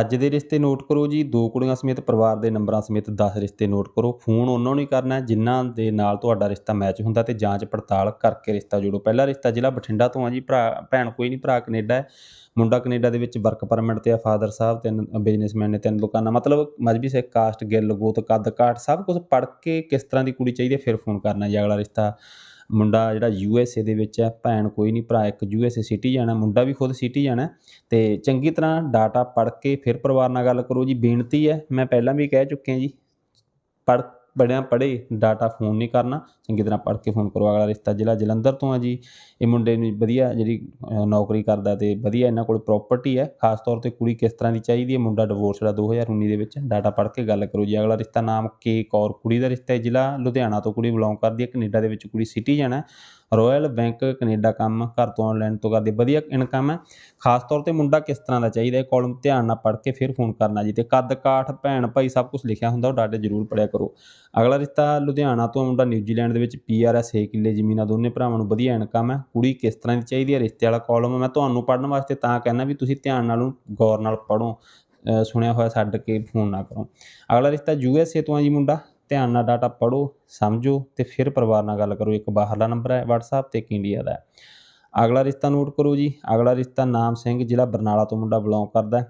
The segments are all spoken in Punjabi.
ਅੱਜ ਦੇ ਰਿਸ਼ਤੇ ਨੋਟ ਕਰੋ ਜੀ। ਦੋ ਕੁੜੀਆਂ ਸਮੇਤ ਪਰਿਵਾਰ ਦੇ ਨੰਬਰਾਂ ਸਮੇਤ 10 ਰਿਸ਼ਤੇ ਨੋਟ ਕਰੋ। ਫੋਨ ਉਹਨਾਂ ਨੂੰ ਹੀ ਕਰਨਾ ਹੈ ਜਿਨ੍ਹਾਂ ਦੇ ਨਾਲ ਤੁਹਾਡਾ ਰਿਸ਼ਤਾ ਮੈਚ ਹੁੰਦਾ ਤੇ ਜਾਂਚ ਪੜਤਾਲ ਕਰਕੇ ਰਿਸ਼ਤਾ ਜੋੜੋ। ਪਹਿਲਾ ਰਿਸ਼ਤਾ ਜ਼ਿਲ੍ਹਾ ਬਠਿੰਡਾ ਤੋਂ ਆ ਜੀ। ਭਰਾ, ਭੈਣ ਕੋਈ ਨਹੀਂ, ਭਰਾ ਕੈਨੇਡਾ ਹੈ। ਮੁੰਡਾ ਕੈਨੇਡਾ ਦੇ ਵਿੱਚ ਵਰਕ ਪਰਮਿਟ ਤੇ ਆ ਫਾਦਰ ਸਾਹਿਬ, ਤਿੰਨ ਬਿਜ਼ਨਸਮੈਨ ਨੇ ਤਿੰਨ ਦੁਕਾਨਾਂ ਮਤਲਬ ਮਜਬੀ ਸਿੱਖ ਕਾਸਟ ਗਿੱਲ, ਗੋਤ, ਕੱਦ, ਕਾਠ, ਸਭ ਕੁਝ ਪੜ੍ਹ ਕੇ ਕਿਸ ਤਰ੍ਹਾਂ ਦੀ ਕੁੜੀ ਚਾਹੀਦੀ ਹੈ, ਫਿਰ ਫੋਨ ਕਰਨਾ ਜੀ ਅਗਲਾ ਰਿਸ਼ਤਾ। ਮੁੰਡਾ ਜਿਹੜਾ ਯੂ ਐਸ ਏ ਦੇ ਵਿੱਚ ਹੈ, ਭੈਣ ਕੋਈ ਨਹੀਂ, ਭਰਾ ਇੱਕ ਯੂ ਐਸ ਏ ਸਿਟੀ ਜਾਣਾ ਮੁੰਡਾ ਵੀ ਖੁਦ ਸਿਟੀ ਜਾਣਾ ਤੇ ਚੰਗੀ ਤਰ੍ਹਾਂ ਡਾਟਾ ਪੜ੍ਹ ਕੇ ਫਿਰ ਪਰਿਵਾਰ ਨਾਲ ਗੱਲ ਕਰੋ ਜੀ, ਬੇਨਤੀ ਹੈ, ਮੈਂ ਪਹਿਲਾਂ ਵੀ ਕਹਿ ਚੁੱਕਿਆ ਜੀ, ਪੜ੍ਹ ਬੜਿਆਂ ਪੜ੍ਹੇ ਡਾਟਾ ਫੋਨ ਨਹੀਂ ਕਰਨਾ, ਚੰਗੀ ਤਰ੍ਹਾਂ ਪੜ੍ਹ ਕੇ ਫੋਨ ਕਰੋ। ਅਗਲਾ ਰਿਸ਼ਤਾ ਜ਼ਿਲ੍ਹਾ ਜਲੰਧਰ ਤੋਂ ਆ ਜੀ। ਇਹ ਮੁੰਡੇ ਨੂੰ ਵਧੀਆ ਜਿਹੜੀ ਨੌਕਰੀ ਕਰਦਾ ਤੇ ਵਧੀਆ ਇਹਨਾਂ ਕੋਲ ਪ੍ਰਾਪਰਟੀ ਹੈ। ਖਾਸ ਤੌਰ ਤੇ ਕੁੜੀ ਕਿਸ ਤਰ੍ਹਾਂ ਦੀ ਚਾਹੀਦੀ ਹੈ? ਮੁੰਡਾ ਡਿਵੋਰਸ ਦਾ 2019 ਦੇ ਵਿੱਚ ਡਾਟਾ ਪੜ੍ਹ ਕੇ ਗੱਲ ਕਰੋ ਜੀ। ਅਗਲਾ ਰਿਸ਼ਤਾ ਨਾਮ ਕੇ ਕੌਰ ਕੁੜੀ ਦਾ ਰਿਸ਼ਤਾ ਹੈ। ਜ਼ਿਲ੍ਹਾ ਲੁਧਿਆਣਾ ਤੋਂ ਕੁੜੀ ਬਿਲੋਂਗ ਕਰਦੀ ਹੈ। ਕੈਨੇਡਾ ਦੇ ਵਿੱਚ ਕੁੜੀ ਸਿਟੀਜ਼ਨ ਹੈ। ਰਾਇਲ ਬੈਂਕ ਕੈਨੇਡਾ ਕੰਮ ਘਰ ਤੋਂ ਆਨਲਾਈਨ ਤੋਂ ਕਰਦੇ, ਵਧੀਆ ਇਨਕਮ ਹੈ। ਖਾਸ ਤੌਰ ਤੇ ਮੁੰਡਾ ਕਿਸ ਤਰ੍ਹਾਂ ਦਾ ਚਾਹੀਦਾ ਹੈ ਕਾਲਮ ਧਿਆਨ ਨਾਲ ਪੜ੍ਹ ਕੇ ਫਿਰ ਫੋਨ ਕਰਨਾ ਜੀ। ਤੇ ਕੱਦ ਕਾਠ, ਭੈਣ ਭਾਈ ਸਭ ਕੁਝ ਲਿਖਿਆ ਹੁੰਦਾ, ਉਹ ਡਾਟੇ ਜ਼ਰੂਰ ਪੜਿਆ ਕਰੋ। ਅਗਲਾ ਰਿਸ਼ਤਾ ਲੁਧਿਆਣਾ ਤੋਂ ਮੁੰਡਾ ਨਿਊਜ਼ੀਲੈਂਡ ਦੇ ਵਿੱਚ ਪੀਆਰ ਹੈ 6 ਕਿੱਲੇ ਜ਼ਮੀਨਾਂ ਦੋਨੇ ਭਰਾਵਾਂ ਨੂੰ ਵਧੀਆ ਇਨਕਮ ਹੈ। ਕੁੜੀ ਕਿਸ ਤਰ੍ਹਾਂ ਦੀ ਚਾਹੀਦੀ ਹੈ, ਰਿਸ਼ਤੇ ਵਾਲਾ ਕਾਲਮ ਮੈਂ ਤੁਹਾਨੂੰ ਪੜ੍ਹਨ ਵਾਸਤੇ ਤਾਂ ਕਹਿੰਦਾ ਵੀ ਤੁਸੀਂ ਧਿਆਨ ਨਾਲ ਗੌਰ ਨਾਲ ਪੜ੍ਹੋ। ਸੁਣਿਆ ਹੋਇਆ ਛੱਡ ਕੇ ਫੋਨ ਨਾ ਕਰੋ। ਅਗਲਾ ਰਿਸ਼ਤਾ ਯੂ ਐਸ ਏ ਤੋਂ ਆ ਜੀ ਮੁੰਡਾ। ਧਿਆਨ ਨਾਲ ਡਾਟਾ ਪੜ੍ਹੋ, ਸਮਝੋ ਤੇ ਫਿਰ ਪਰਿਵਾਰ ਨਾਲ ਗੱਲ ਕਰੋ। ਇੱਕ ਬਾਹਰਲਾ ਨੰਬਰ ਹੈ, WhatsApp ਤੇ ਇੱਕ ਇੰਡੀਆ ਦਾ ਅਗਲਾ ਰਿਸ਼ਤਾ ਨੋਟ ਕਰੋ ਜੀ। ਅਗਲਾ ਰਿਸ਼ਤਾ ਨਾਮ ਸਿੰਘ, ਜ਼ਿਲ੍ਹਾ ਬਰਨਾਲਾ ਤੋਂ ਮੁੰਡਾ ਬਿਲੋਂਗ ਕਰਦਾ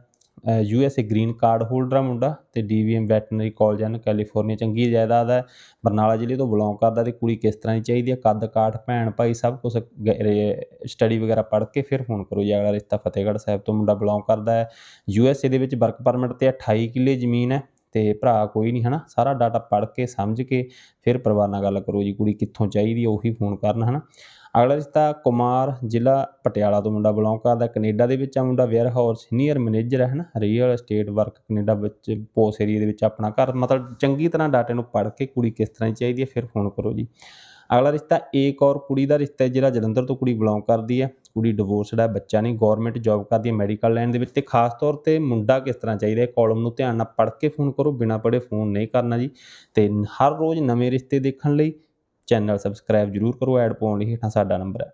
U S A green card holder ਆ ਮੁੰਡਾ ਤੇ ਡੀਵੀਐਮ ਵੈਟਰਨਰੀ ਕਾਲਜ ਹਨ ਕੈਲੀਫੋਰਨੀਆ ਚੰਗੀ ਜਾਇਦਾਦ ਹੈ। ਬਰਨਾਲਾ ਜ਼ਿਲ੍ਹੇ ਤੋਂ ਬਿਲੋਂਗ ਕਰਦਾ ਤੇ ਕੁੜੀ ਕਿਸ ਤਰ੍ਹਾਂ ਦੀ ਚਾਹੀਦੀ ਹੈ? ਕੱਦ ਕਾਠ, ਭੈਣ ਭਾਈ ਸਭ ਕੁਝ ਸਟੱਡੀ ਵਗੈਰਾ ਪੜ੍ਹ ਕੇ ਫਿਰ ਫੋਨ ਕਰੋ ਜੀ। ਅਗਲਾ ਰਿਸ਼ਤਾ ਫਤਿਹਗੜ੍ਹ ਸਾਹਿਬ ਤੋਂ ਮੁੰਡਾ ਬਿਲੋਂਗ ਕਰਦਾ ਹੈ। ਯੂ ਐਸ ਏ ਦੇ ਵਿੱਚ ਵਰਕ ਪਰਮਿਟ ਤੇ 28 ਕਿੱਲੇ ਜ਼ਮੀਨ ਹੈ। ਤੇ ਭਰਾ ਕੋਈ ਨਹੀਂ, ਹਨਾ? ਸਾਰਾ ਡਾਟਾ ਪੜ੍ਹ ਕੇ, ਸਮਝ ਕੇ ਫਿਰ ਪਰਿਵਾਰ ਨਾਲ ਗੱਲ ਕਰੋ ਜੀ, ਕੁੜੀ ਕਿੱਥੋਂ ਚਾਹੀਦੀ ਹੈ ਉਹੀ ਫੋਨ ਕਰਨ, ਹਨਾ? ਅਗਲਾ ਰਿਸ਼ਤਾ ਕੁਮਾਰ, ਜ਼ਿਲ੍ਹਾ ਪਟਿਆਲਾ ਤੋਂ ਮੁੰਡਾ ਬਿਲੋਂਗ ਕਰਦਾ, ਕੈਨੇਡਾ ਦੇ ਵਿੱਚ ਆ ਮੁੰਡਾ ਵੇਅਰ ਹਾਊਸ ਸੀਨੀਅਰ ਮੈਨੇਜਰ ਹੈ ਹਨਾ? ਰੀਅਲ ਏਸਟੇਟ ਵਰਕ ਕੈਨੇਡਾ ਵਿੱਚ, ਪੋਸ ਏਰੀਆ ਦੇ ਵਿੱਚ ਆਪਣਾ ਘਰ, ਮਤਲਬ ਚੰਗੀ ਤਰ੍ਹਾਂ ਡਾਟੇ ਨੂੰ ਪੜ੍ਹ ਕੇ ਕੁੜੀ ਕਿਸ ਤਰ੍ਹਾਂ ਦੀ ਚਾਹੀਦੀ ਹੈ ਫਿਰ ਫੋਨ ਕਰੋ ਜੀ। ਅਗਲਾ ਰਿਸ਼ਤਾ ਏਕ ਔਰ ਕੁੜੀ ਦਾ ਰਿਸ਼ਤਾ ਹੈ, ਜਿਹੜਾ ਜਲੰਧਰ ਤੋਂ ਕੁੜੀ ਬਿਲੋਂਗ ਕਰਦੀ ਹੈ। ਕੁੜੀ ਡਿਵੋਰਸਡ ਹੈ, ਬੱਚਾ ਨਹੀਂ ਗਵਰਨਮੈਂਟ ਜੌਬ ਕਰਦੀ ਹੈ ਮੈਡੀਕਲ ਲਾਈਨ ਦੇ ਵਿੱਚ। ਤੇ ਖਾਸ ਤੌਰ ਤੇ ਮੁੰਡਾ ਕਿਸ ਤਰ੍ਹਾਂ ਚਾਹੀਦਾ ਹੈ? ਕਾਲਮ ਨੂੰ ਧਿਆਨ ਨਾਲ ਪੜ੍ਹ ਕੇ ਫੋਨ ਕਰੋ, ਬਿਨਾਂ ਪੜ੍ਹੇ ਫੋਨ ਨਹੀਂ ਕਰਨਾ ਜੀ। ਤੇ ਹਰ ਰੋਜ਼ ਨਵੇਂ ਰਿਸ਼ਤੇ ਦੇਖਣ ਲਈ ਚੈਨਲ ਸਬਸਕ੍ਰਾਈਬ ਜਰੂਰ ਕਰੋ, ਐਡ ਪਾਉਣ ਲਈ ਹੇਠਾਂ ਸਾਡਾ ਨੰਬਰ ਹੈ।